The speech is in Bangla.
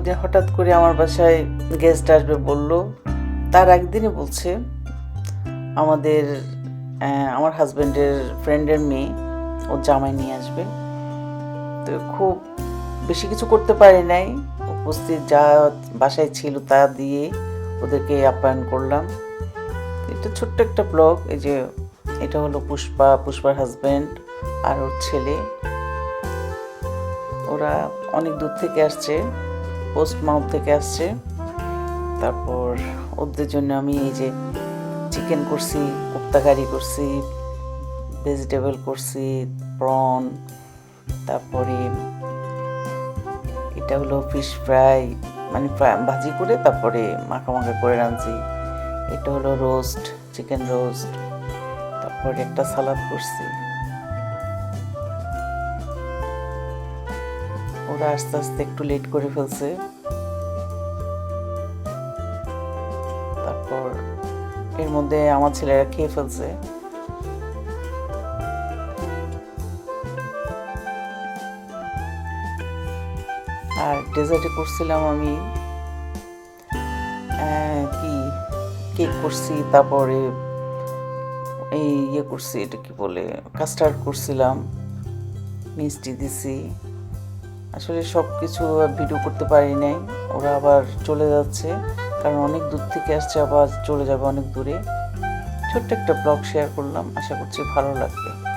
ওদিন হঠাৎ করে আমার বাসায় গেস্ট আসবে বলল। তার একদিনই বলছে, আমাদের আমার হাজব্যান্ডের ফ্রেন্ডের মেয়ে, ও জামাই নিয়ে আসবে। তো খুব বেশি কিছু করতে পারি নাই। উপস্থিত যা বাসায় ছিল তা দিয়ে ওদেরকে আপ্যায়ন করলাম। এটা ছোট্ট একটা ব্লগ এই যে এটা হলো পুষ্পা, পুষ্পার হাজব্যান্ড আর ওর ছেলে। ওরা অনেক দূর থেকে আসছে। পোস্ট মাউথ থেকে আসছে। তারপর ওদের জন্য আমি এই যে চিকেন করছি কোপ্তাকারি করছি, ভেজিটেবল করছি, প্রন, তারপরে এটা হলো ফিশ ফ্রাই মানে ভাজি করে তারপরে মাখা মাখা করে রাঁধছি। এটা হলো রোস্ট চিকেন রোস্ট তারপরে একটা সালাদ করছি। ওরা আস্তে আস্তে একটু লেট করে ফেলছে। তারপর এর মধ্যে আমার ছেলেরা খেয়ে ফেলছে। আর ডেজার্টে করছিলাম আমি কি কেক করছি, তারপরে এই ইয়ে করছি, এটা কি বলে কাস্টার্ড করছিলাম, মিষ্টি দিছি। আসলে সব কিছু ভিডিও করতে পারি নাই। ওরা আবার চলে যাচ্ছে। কারণ অনেক দূর থেকে আসছে, আবার চলে যাবে অনেক দূরে। ছোট্ট একটা ব্লগ শেয়ার করলাম। আশা করছি ভালো লাগবে।